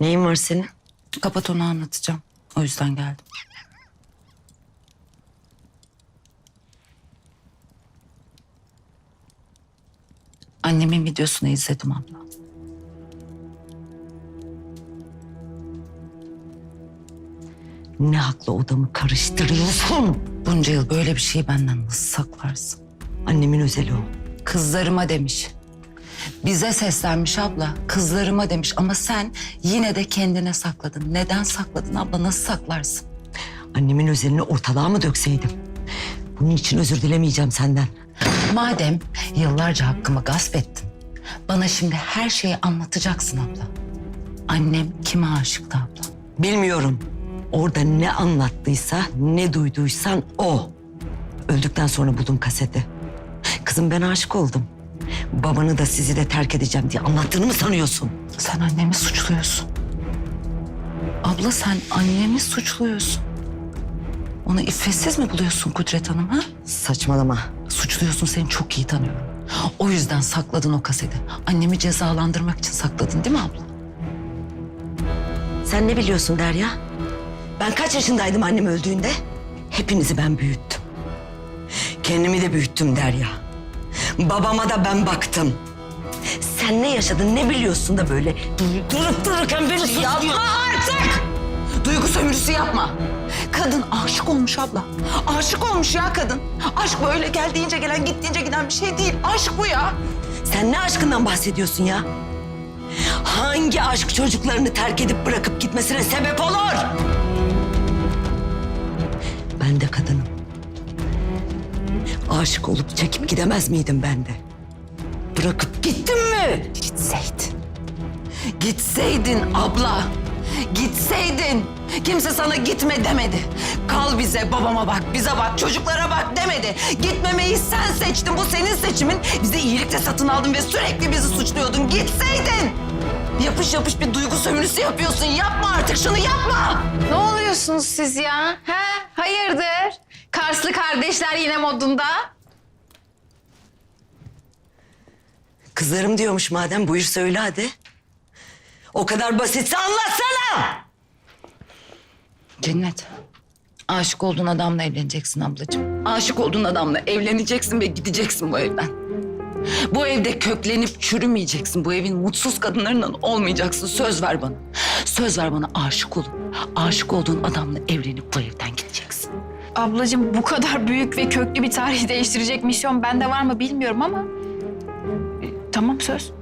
Neyin var senin? Kapat onu anlatacağım. O yüzden geldim. Annemin videosunu izledim abla. Ne hakla odamı karıştırıyorsun? Bunca yıl böyle bir şeyi benden nasıl saklarsın? Annemin özeli o. Kızlarıma demiş. Bize seslenmiş abla. Kızlarıma demiş ama sen yine de kendine sakladın. Neden sakladın abla? Nasıl saklarsın? Annemin özelini ortalığa mı dökseydim? Bunun için özür dilemeyeceğim senden. Madem yıllarca hakkımı gasp ettin. Bana şimdi her şeyi anlatacaksın abla. Annem kime aşıktı abla? Bilmiyorum. Orada ne anlattıysa, ne duyduysan o. Öldükten sonra buldum kaseti. Kızım ben aşık oldum. Babanı da sizi de terk edeceğim diye anlattığını mı sanıyorsun? Sen annemi suçluyorsun. Abla sen annemi suçluyorsun. Onu iffetsiz mi buluyorsun Kudret Hanım ha? Saçmalama. Suçluyorsun seni çok iyi tanıyorum. O yüzden sakladın o kaseti. Annemi cezalandırmak için sakladın değil mi abla? Sen ne biliyorsun Derya? Ben kaç yaşındaydım annem öldüğünde? Hepinizi ben büyüttüm. Kendimi de büyüttüm Derya. Babama da ben baktım. Sen ne yaşadın, ne biliyorsun da böyle durup dururken beni suçluyorsun. Yapma artık! Duygu sömürüsü yapma. Kadın aşık olmuş abla. Aşık olmuş ya kadın. Aşk böyle geldiğince gelen gittiğince giden bir şey değil. Aşk bu ya. Sen ne aşkından bahsediyorsun ya? Hangi aşk çocuklarını terk edip bırakıp gitmesine sebep olur? Ben de kadınım. Aşık olup çekip gidemez miydim ben de? Bırakıp gittim mi? Gitseydin. Gitseydin abla. Gitseydin. Kimse sana gitme demedi. Kal bize, babama bak, bize bak, çocuklara bak demedi. Gitmemeyi sen seçtin. Bu senin seçimin. Bize iyilikle satın aldın ve sürekli bizi suçluyordun. Gitseydin. Yapış yapış bir duygu sömürüsü yapıyorsun. Yapma artık şunu yapma. Ne oluyorsunuz siz ya? He? Hayırdır? Karslı kardeşler yine modunda. Kızlarım diyormuş madem buyur söyle hadi. O kadar basitse anlatsana. Cennet. Aşık olduğun adamla evleneceksin ablacığım. Aşık olduğun adamla evleneceksin ve gideceksin bu evden. Bu evde köklenip çürümeyeceksin. Bu evin mutsuz kadınlarından olmayacaksın. Söz ver bana. Söz ver bana aşık olup, aşık olduğun adamla evlenip bu evden gideceksin. Ablacığım bu kadar büyük ve köklü bir tarihi değiştirecek misyon bende var mı bilmiyorum ama... Tamam söz.